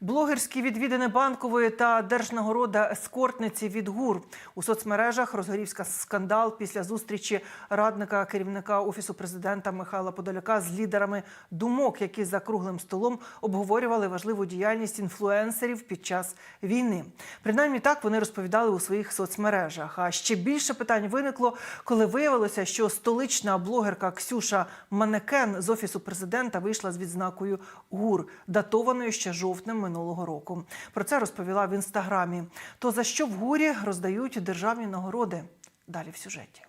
Блогерські відвідини банкової та держнагорода ескортниці від ГУР у соцмережах розгорівся скандал після зустрічі радника керівника офісу президента Михайла Подоляка з лідерами думок, які за круглим столом обговорювали важливу діяльність інфлюенсерів під час війни. Принаймні так вони розповідали у своїх соцмережах. А ще більше питань виникло, коли виявилося, що столична блогерка Ксюша Манекен з офісу президента вийшла з відзнакою ГУР, датованою ще жовтнем минулого року. Про це розповіла в інстаграмі. То за що в гурі роздають державні нагороди? Далі в сюжеті.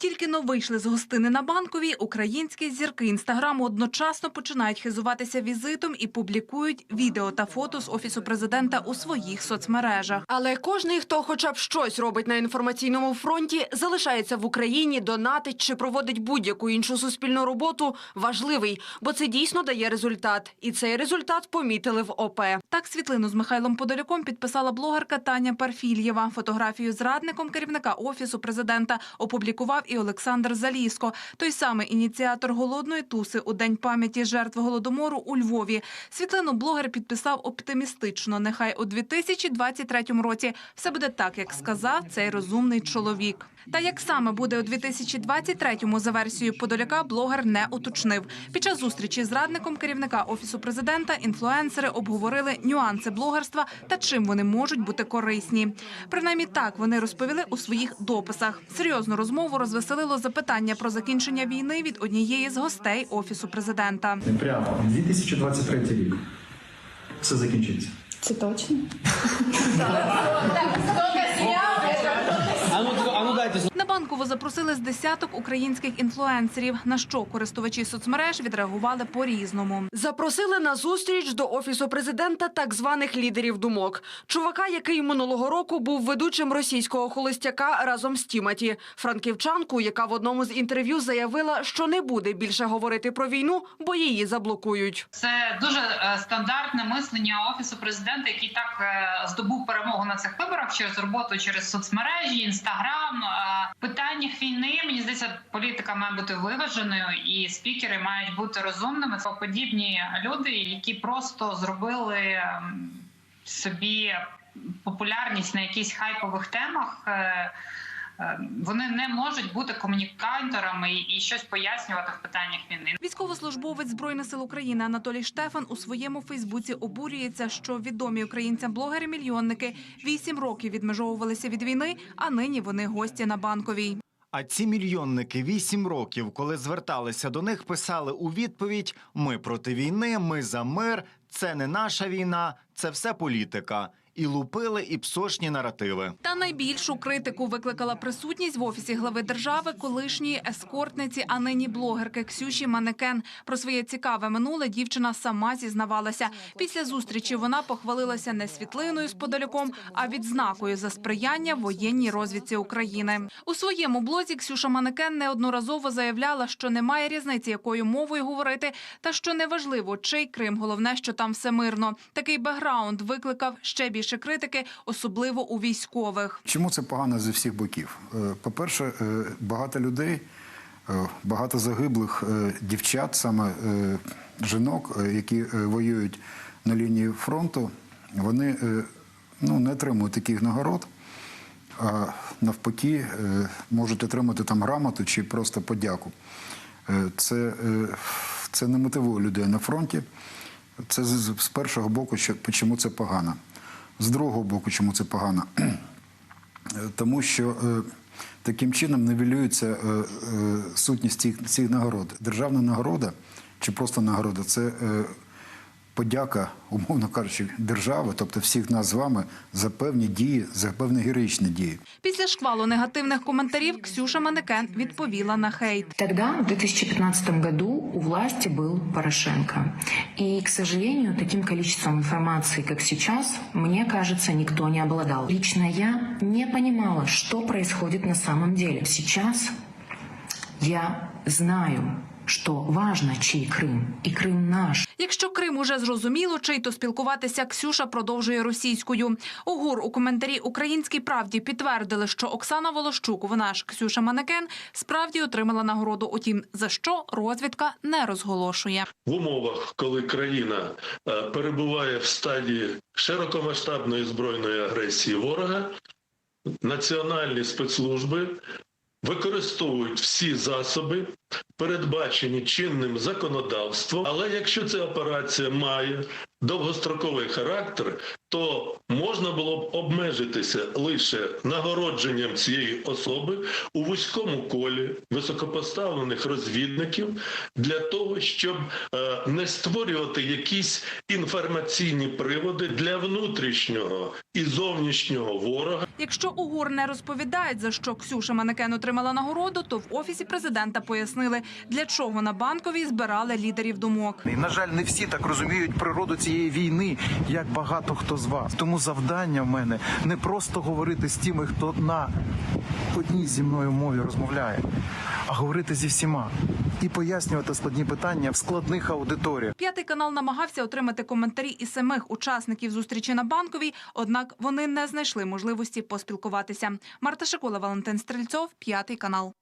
Тільки но вийшли з гостини на банковій, українські зірки інстаграму одночасно починають хизуватися візитом і публікують відео та фото з офісу президента у своїх соцмережах. Але кожний, хто хоча б щось робить на інформаційному фронті, залишається в Україні, донатить чи проводить будь-яку іншу суспільну роботу, важливий, бо це дійсно дає результат. І цей результат помітили в ОП. Так світлину з Михайлом Подоляком підписала блогерка Таня Парфільєва. Фотографію з радником керівника офісу президента опублікував і Олександр Заліско, той самий ініціатор голодної туси у день пам'яті жертв голодомору у Львові. Світлину блогер підписав оптимістично. Нехай у 2023 році все буде так, як сказав цей розумний чоловік. Та як саме буде у 2023-му за версією Подоляка, блогер не уточнив. Під час зустрічі з радником керівника офісу президента інфлюенсери обговорили нюанси блогерства та чим вони можуть бути корисні. Принаймні так вони розповіли у своїх дописах. Серйозну розмову розвеселило запитання про закінчення війни від однієї з гостей офісу президента. Прямо 2023 рік. Все закінчиться. Це точно? Ну, а ну дайте На банкову запросили з десяток українських інфлюенсерів. На що користувачі соцмереж відреагували по-різному. Запросили на зустріч до офісу президента так званих лідерів думок. Чувака, який минулого року був ведучим російського холостяка разом з Тіматі, франківчанку, яка в одному з інтерв'ю заявила, що не буде більше говорити про війну, бо її заблокують. Це дуже е, стандартне мислення офісу президента, який так е, здобув перемогу на цих виборах через роботу через соцмережі, інстаграм. Е, В питаннях війни мені здається, політика має бути виваженою, і спікери мають бути розумними. Це подібні люди, які просто зробили ем, собі популярність на якихось хайпових темах. Е, е, Вони не можуть бути комунікаторами і і щось пояснювати в питаннях війни. Військовослужбовець збройних сил України Анатолій Штефан у своєму Фейсбуці обурюється, що відомі українцям блогери-мільйонники вісім років відмежовувалися від війни, а нині вони гості на банковій. А ці мільйонники вісім років, коли зверталися до них, писали у відповідь: Ми проти війни, ми за мир, це не наша війна, це все політика. І лупили і псошні наративи. Та найбільшу критику викликала присутність в офісі глави держави колишньої ескортниці, а нині блогерки Ксюші Манекен. Про своє цікаве минуле дівчина сама зізнавалася. Після зустрічі вона похвалилася не світлиною з подаляком, а відзнакою за сприяння воєнній розвідці України. У своєму блозі Ксюша Манекен неодноразово заявляла, що немає різниці, якою мовою говорити, та що неважливо, чий Крим, головне, що там все мирно. Такий бекграунд викликав ще більше критики, особливо у військових. Чому це погано зі всіх боків? Е, По-перше, е, багато людей, е, багато загиблих дівчат, саме жінок, які воюють на лінії фронту, вони ну, не отримують таких нагород, а навпаки можуть отримати там грамоту чи просто подяку. Це, це не мотивує людей на фронті. Це з першого боку, що, чому це погано. З другого боку, чому це погано? Тому що е, таким чином нивелюється е, е, сутність цих, нагород. Державна нагорода чи просто нагорода це подяка, умовно кажучи, держави, тобто всіх нас з вами за певні дії, за певні героїчні дії. Після шквалу негативних коментарів Ксюша Манекен відповіла на хейт. Тогда, в 2015 году, у власти был Порошенко. И, к сожалению, таким количеством информации, как сейчас, мне кажется, никто не обладал. Лично я не понимала, что происходит на самом деле. Сейчас я знаю, что важно, чей Крым, и Крым наш. Якщо Крим уже зрозуміло, чий то спілкуватися Ксюша продовжує російською. УГУР у коментарі Українській правді підтвердили, що Оксана Волощук, вона ж Ксюша Манекен, справді отримала нагороду. Утім, за що розвідка не розголошує. в умовах, коли країна е, перебуває в стадії широкомасштабної збройної агресії ворога, національні спецслужби використовують всі засоби, передбачені чинним законодавством. Але якщо ця операція має довгостроковий характер, то можна було б обмежитися лише нагородженням цієї особи у вузькому колі високопоставлених розвідників для того, щоб е, не створювати якісь інформаційні приводи для внутрішнього і зовнішнього ворога. Якщо УГУР не розповідають, за що Ксюша Манекен отримала нагороду, то в офісі президента пояснили, для чого на банковій збирали лідерів думок. На жаль, не всі так розуміють природу цієї війни, як багато хто з вас. Тому завдання в мене не просто говорити з тими, хто на одній зі мною мові розмовляє, а говорити зі всіма і пояснювати складні питання в складних аудиторіях. П'ятий канал намагався отримати коментарі із самих учасників зустрічі на банковій, однак вони не знайшли можливості поспілкуватися. Марта Шикола, Валентин Стрельцов, п'ятий канал.